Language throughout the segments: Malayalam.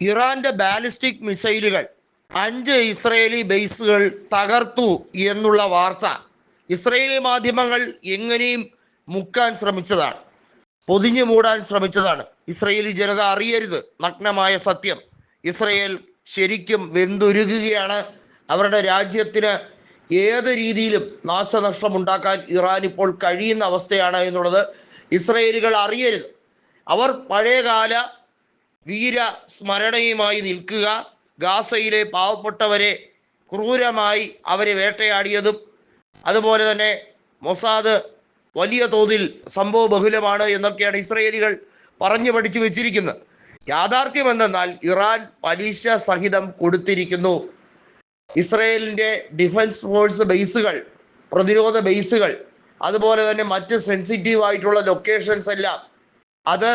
ഇറാന്റെ ബാലിസ്റ്റിക് മിസൈലുകൾ അഞ്ച് ഇസ്രയേലി ബേസുകൾ തകർത്തു എന്നുള്ള വാർത്ത ഇസ്രയേലി മാധ്യമങ്ങൾ എങ്ങനെയും മുക്കാൻ ശ്രമിച്ചതാണ് പൊതിഞ്ഞു മൂടാൻ ശ്രമിച്ചതാണ്. ഇസ്രയേലി ജനത അറിയരുത് നഗ്നമായ സത്യം. ഇസ്രയേൽ ശരിക്കും വെന്തുരുകുകയാണ്. അവരുടെ രാജ്യത്തിന് ഏത് രീതിയിലും നാശനഷ്ടം ഉണ്ടാക്കാൻ ഇറാൻ ഇപ്പോൾ കഴിയുന്ന അവസ്ഥയാണ് എന്നുള്ളത് ഇസ്രയേലുകൾ അറിയരുത്. അവർ പഴയകാല വീര സ്മരണയുമായി നിൽക്കുക. ഗാസയിലെ പാവപ്പെട്ടവരെ ക്രൂരമായി അവരെ വേട്ടയാടിയതും അതുപോലെ തന്നെ മൊസാദ് വലിയ തോതിൽ സംഭവ ബഹുലമാണ് എന്നൊക്കെയാണ് ഇസ്രയേലികൾ പറഞ്ഞു പഠിച്ചു വെച്ചിരിക്കുന്നത്. യാഥാർത്ഥ്യം എന്തെന്നാൽ ഇറാൻ പലിശ സഹിതം കൊടുത്തിരിക്കുന്നു. ഇസ്രയേലിന്റെ ഡിഫൻസ് ഫോഴ്സ് ബേസുകൾ പ്രതിരോധ ബേസുകൾ അതുപോലെ തന്നെ മറ്റ് സെൻസിറ്റീവ് ആയിട്ടുള്ള ലൊക്കേഷൻസ് എല്ലാം അത്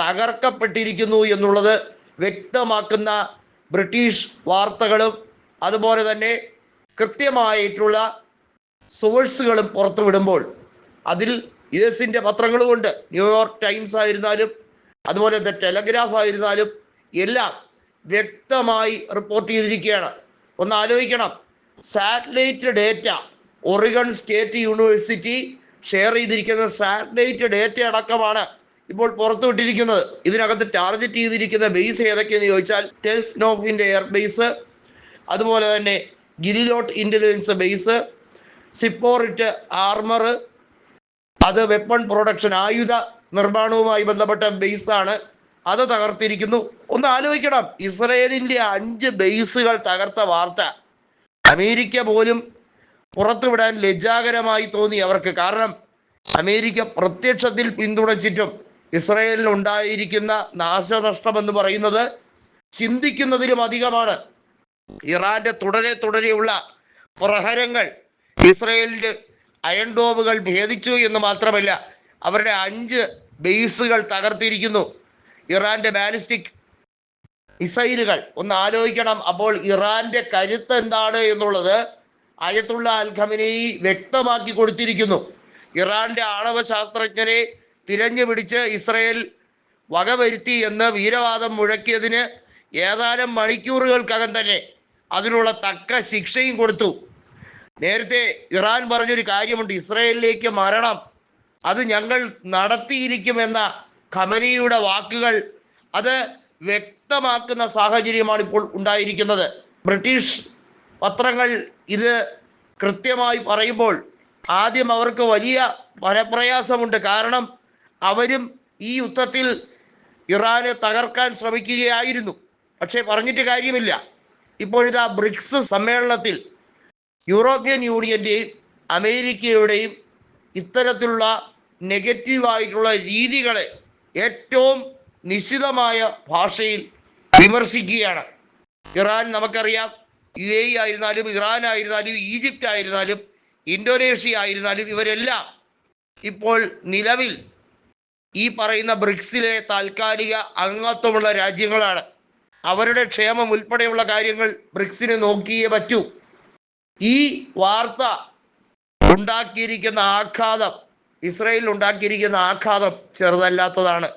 തകർക്കപ്പെട്ടിരിക്കുന്നു എന്നുള്ളത് വ്യക്തമാക്കുന്ന ബ്രിട്ടീഷ് വാർത്തകളും അതുപോലെ തന്നെ കൃത്യമായിട്ടുള്ള സോഴ്സുകളും പുറത്തുവിടുമ്പോൾ അതിൽ യു എസിന്റെ പത്രങ്ങളുമുണ്ട് ന്യൂയോർക്ക് ടൈംസ് ആയിരുന്നാലും അതുപോലെ ദ ടെലഗ്രാഫ് ആയിരുന്നാലും എല്ലാം വ്യക്തമായി റിപ്പോർട്ട് ചെയ്തിരിക്കുകയാണ്. ഒന്ന് ആലോചിക്കണം. Satellite data Oregon state university share ചെയ്തിരിക്കുന്ന സാറ്റലൈറ്റ് ഡേറ്റ അടക്കമാണ് ഇപ്പോൾ പുറത്തുവിട്ടിരിക്കുന്നത് ഇതിനകത്ത് ടാർഗറ്റ് ചെയ്തിരിക്കുന്ന ബേസ് ഏതൊക്കെയെന്ന് ചോദിച്ചാൽ ടെൽഫ്നോഫിന്റെ എയർ ബേസ് അതുപോലെ തന്നെ ഗിരിലോട്ട് ഇന്റലിജൻസ് ബേസ് സിപ്പോറിറ്റ് ആർമർ അത് വെപ്പൺ പ്രൊഡക്ഷൻ ആയുധ നിർമ്മാണവുമായി ബന്ധപ്പെട്ട ബേസാണ് അത് തകർത്തിരിക്കുന്നു. ഒന്ന് ആലോചിക്കണം. ഇസ്രയേലിന്റെ അഞ്ച് ബേസുകൾ തകർത്ത വാർത്ത. അമേരിക്ക പോലും പുറത്തുവിടാൻ ലജ്ജാകരമായി തോന്നി അവർക്ക്. കാരണം അമേരിക്ക പ്രത്യക്ഷത്തിൽ പിന്തുണച്ചിട്ടും ഇസ്രയേലിന് ഉണ്ടായിരിക്കുന്ന നാശനഷ്ടം എന്ന് പറയുന്നത് ചിന്തിക്കുന്നതിലും അധികമാണ്. ഇറാന്റെ തുടരെ തുടരെയുള്ള പ്രഹരങ്ങൾ ഇസ്രയേലിന്റെ അയൺ ഡോമുകൾ ഭേദിച്ചു എന്ന് മാത്രമല്ല അവരുടെ അഞ്ച് ബേസുകൾ തകർത്തിരിക്കുന്നു. ഇറാന്റെ ബാലിസ്റ്റിക് മിസൈലുകൾ ഒന്ന് ആലോചിക്കണം. അപ്പോൾ ഇറാന്റെ കരുത്ത് എന്താണ് എന്നുള്ളത് അയത്തുള്ള അൽ ഖമനയി വ്യക്തമാക്കി കൊടുത്തിരിക്കുന്നു. ഇറാന്റെ ആണവ ശാസ്ത്രജ്ഞരെ തിരഞ്ഞു പിടിച്ച് ഇസ്രയേൽ വകവരുത്തി എന്ന് വീരവാദം മുഴക്കിയതിന് ഏതാനും മണിക്കൂറുകൾക്കകം തന്നെ അതിനുള്ള തക്ക ശിക്ഷയും കൊടുത്തു. നേരത്തെ ഇറാൻ പറഞ്ഞൊരു കാര്യമുണ്ട് ഇസ്രയേലിലേക്ക് മരണം അത് ഞങ്ങൾ നടത്തിയിരിക്കുമെന്ന ഖമനിയുടെ വാക്കുകൾ അത് വ്യക്തമാക്കുന്ന സാഹചര്യമാണ് ഇപ്പോൾ ഉണ്ടായിരിക്കുന്നത്. ബ്രിട്ടീഷ് പത്രങ്ങൾ ഇത് കൃത്യമായി പറയുമ്പോൾ ആദ്യം അവർക്ക് വലിയ ഫലപ്രയാസമുണ്ട് കാരണം അവരും ഈ യുദ്ധത്തിൽ ഇറാനെ തകർക്കാൻ ശ്രമിക്കുകയായിരുന്നു. പക്ഷേ പറഞ്ഞിട്ട് കാര്യമില്ല. ഇപ്പോഴിതാ ബ്രിക്സ് സമ്മേളനത്തിൽ യൂറോപ്യൻ യൂണിയന്റെയും അമേരിക്കയുടെയും ഇത്തരത്തിലുള്ള നെഗറ്റീവായിട്ടുള്ള രീതികളെ ഏറ്റവും നിശിതമായ ഭാഷയിൽ വിമർശിക്കുകയാണ്. ഇറാൻ നമുക്കറിയാം യു എ ആയിരുന്നാലും ഇറാൻ ആയിരുന്നാലും ഈജിപ്റ്റ് ആയിരുന്നാലും ഇന്തോനേഷ്യ ആയിരുന്നാലും ഇവരെല്ലാം ഇപ്പോൾ നിലവിൽ ഈ പറയുന്ന ബ്രിക്സിലെ താൽക്കാലിക അംഗത്വമുള്ള രാജ്യങ്ങളാണ്. അവരുടെ ക്ഷേമം ഉൾപ്പെടെയുള്ള കാര്യങ്ങൾ ബ്രിക്സിന് നോക്കിയേ പറ്റൂ. ഈ വാർത്ത ഉണ്ടാക്കിയിരിക്കുന്ന ആഘാതം ഇസ്രയേലിൽ ഉണ്ടാക്കിയിരിക്കുന്ന ആഘാതം ചെറുതല്ലാത്തതാണ്.